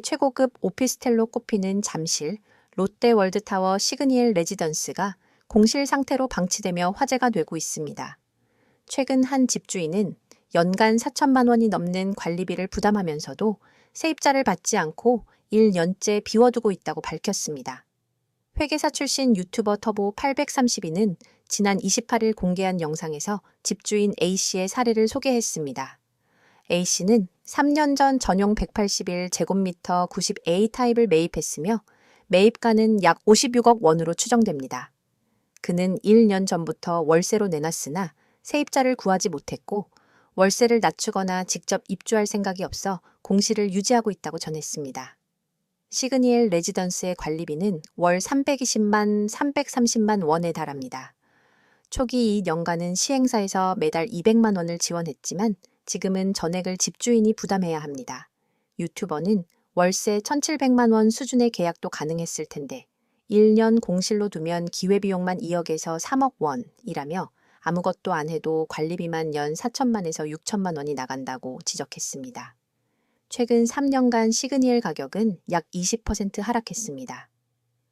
최고급 오피스텔로 꼽히는 잠실 롯데월드타워 시그니엘 레지던스가 공실 상태로 방치되며 화제가 되고 있습니다. 최근 한 집주인은 연간 4천만 원이 넘는 관리비를 부담하면서도 세입자를 받지 않고 1년째 비워두고 있다고 밝혔습니다. 회계사 출신 유튜버 터보 832는 지난 28일 공개한 영상에서 집주인 A씨의 사례를 소개했습니다. A씨는 3년 전 전용 181 제곱미터 90A 타입을 매입했으며 매입가는 약 56억 원으로 추정됩니다. 그는 1년 전부터 월세로 내놨으나 세입자를 구하지 못했고 월세를 낮추거나 직접 입주할 생각이 없어 공실을 유지하고 있다고 전했습니다. 시그니엘 레지던스의 관리비는 월 320만 330만 원에 달합니다. 초기 이 연간은 시행사에서 매달 200만 원을 지원했지만 지금은 전액을 집주인이 부담해야 합니다. 유튜버는 월세 1,700만 원 수준의 계약도 가능했을 텐데 1년 공실로 두면 기회비용만 2억에서 3억 원이라며 아무것도 안 해도 관리비만 연 4천만에서 6천만 원이 나간다고 지적했습니다. 최근 3년간 시그니엘 가격은 약 20% 하락했습니다.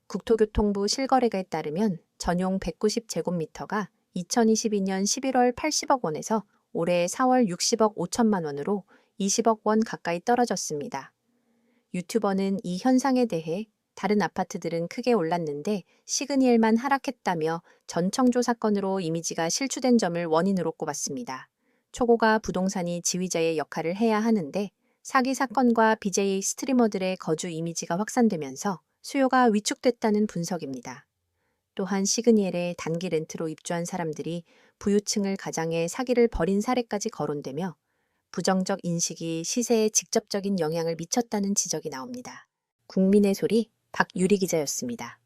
국토교통부 실거래가에 따르면 전용 190제곱미터가 2022년 11월 80억 원에서 올해 4월 60억 5천만 원으로 20억 원 가까이 떨어졌습니다. 유튜버는 이 현상에 대해 다른 아파트들은 크게 올랐는데 시그니엘만 하락했다며 전청조 사건으로 이미지가 실추된 점을 원인으로 꼽았습니다. 초고가 부동산이 지휘자의 역할을 해야 하는데 사기 사건과 BJ 스트리머들의 거주 이미지가 확산되면서 수요가 위축됐다는 분석입니다. 또한 시그니엘에 단기 렌트로 입주한 사람들이 부유층을 가장해 사기를 벌인 사례까지 거론되며 부정적 인식이 시세에 직접적인 영향을 미쳤다는 지적이 나옵니다. 국민의 소리 박유리 기자였습니다.